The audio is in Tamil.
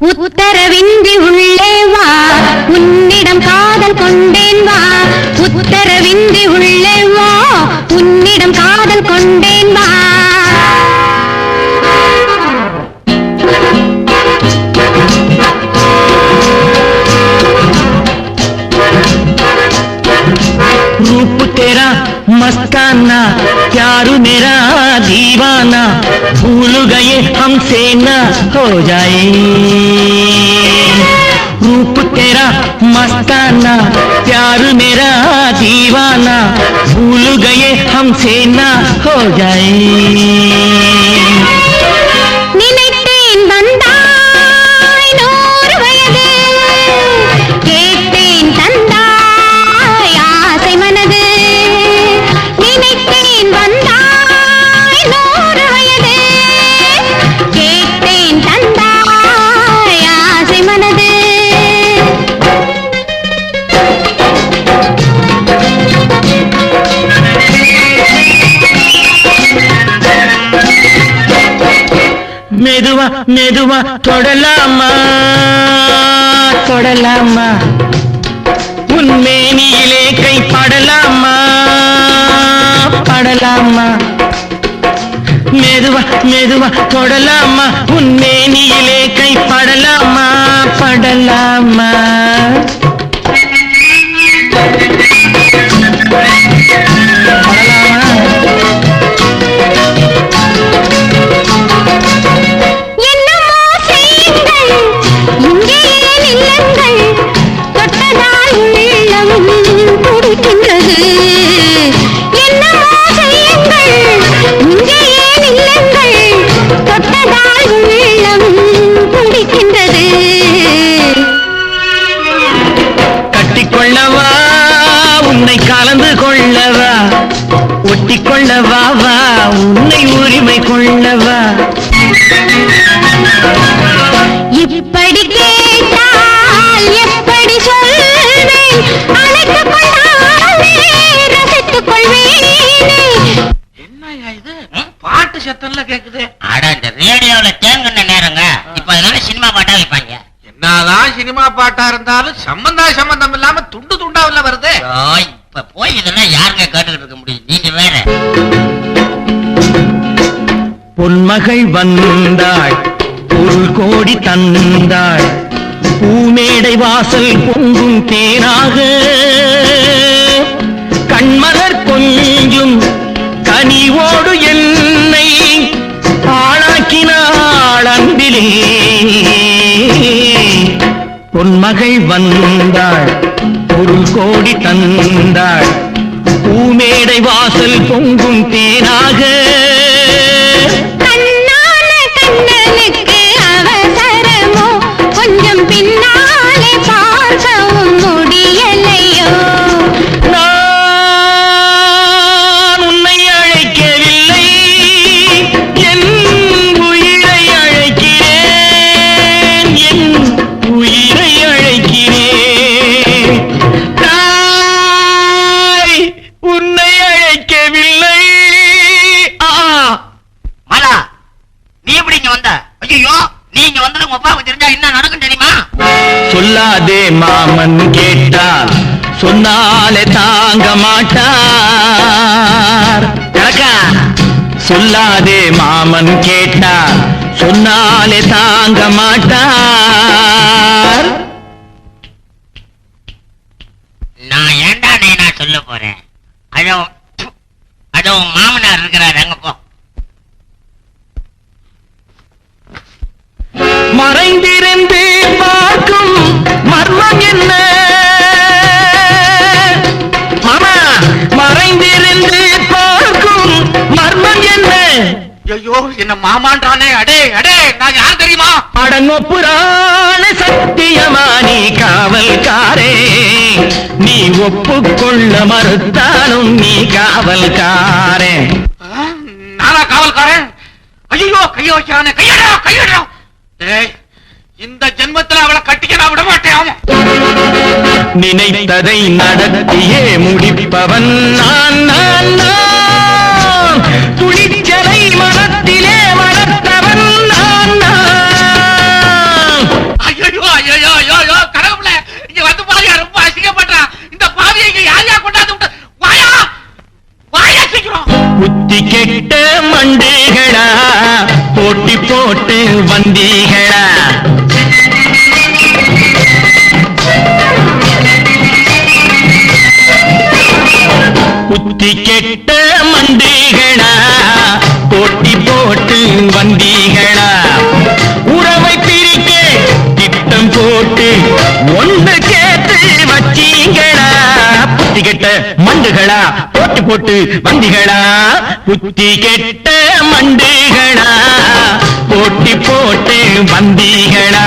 உத்தரவின்றி உள்ளே வா. உன்னிடம் காதல் கொண்டேன் வா. உத்தரவின்றி உள்ளே வா. உன்னிடம் காதல் கொண்டேன் வா. तेरा मस्ताना, प्यार मेरा दीवाना, भूल गए हमसे ना हो जाए। रूप तेरा मस्ताना, प्यार मेरा दीवाना, भूल गए हमसे ना हो जाए। மெதுவா தொடலாமா? தொடலாமா? உன் மேனியிலே கை படலாமா? படலாமா? மெதுவா மெதுவா தொடலாமா? உன் மேனியிலே கை படலாமா? படலாமா? உரிமை கொள்ளவா? இப்படி கேட்டால் எப்படி சொல்வேன்? அழைத்துக் கொண்டாலே ரசித்துக் கொள்வேனே. என்னய்யா இது? பாட்டு சத்தம்ல கேக்குது. அட இந்த ரேடியோல தேங்குன நேரங்க. இப்ப அதனால சினிமா பாட்டா வைப்பாங்க. என்னதான் சினிமா பாட்டா இருந்தாலும் சம்பந்தா சம்பந்தம் இல்லாம துண்டு துண்டாவில் வருது. இப்ப போய் இதெல்லாம் யாருங்க கேட்டுக்கிட்டு இருக்க முடியும்? நீங்க வேற. பொன்மகள் வந்தாள் பொருள் கோடி தந்தாள் பூமேடை வாசல் பொங்கும் தேனாக. கண்மலர் கொஞ்சும் கனிவோடு என்னை ஆளாக்கினாள் அன்பிலே. பொன்மகள் வந்தாள் பொருள் கோடி தந்தாள் பூமேடை வாசல் பொங்கும் தேனாக. ஆ மாலா நீ எப்படி இங்க வந்த? ஐயோ நீ இங்க வந்தது உங்க அப்பாவுக்கு தெரிஞ்சா என்ன நடக்கும் தெரியுமா? சொல்லாதே மாமன் கேட்டால் சொன்னாலே தாங்க மாட்டார். சொல்லாதே மாமன் கேட்டால் சொன்னாலே தாங்க மாட்டார். என்ன மாமான்றானே? அடே அடே நான் யார் தெரியுமா? அடங்கொப்புறான சத்தியமா நீ காவல்காரே நீ ஒப்புக்கொள்ள மறுத்தாலும் நீ காவல்காரே. நானா காவல்காரன்? ஐயோ கைய வைக்கிறானே கையடா கையடா டேய் இந்த ஜென்மத்துல அவளை கட்டிக்க நான் விட மாட்டேன் நினைத்ததை நடத்தியே முடிப்பவன் நான் நான் நான். போட்டி போட்டு வந்தீகளா உறவை பிரிக்க திட்டம் போட்டு ஒன்று கேட்டு வச்சீங்களா? புத்தி கெட்ட மண்டுகளா? போட்டி போட்டு வந்தீங்களா புத்தி கெட்ட மண்டுகளா? போட்டி போட்டு வந்தீங்களா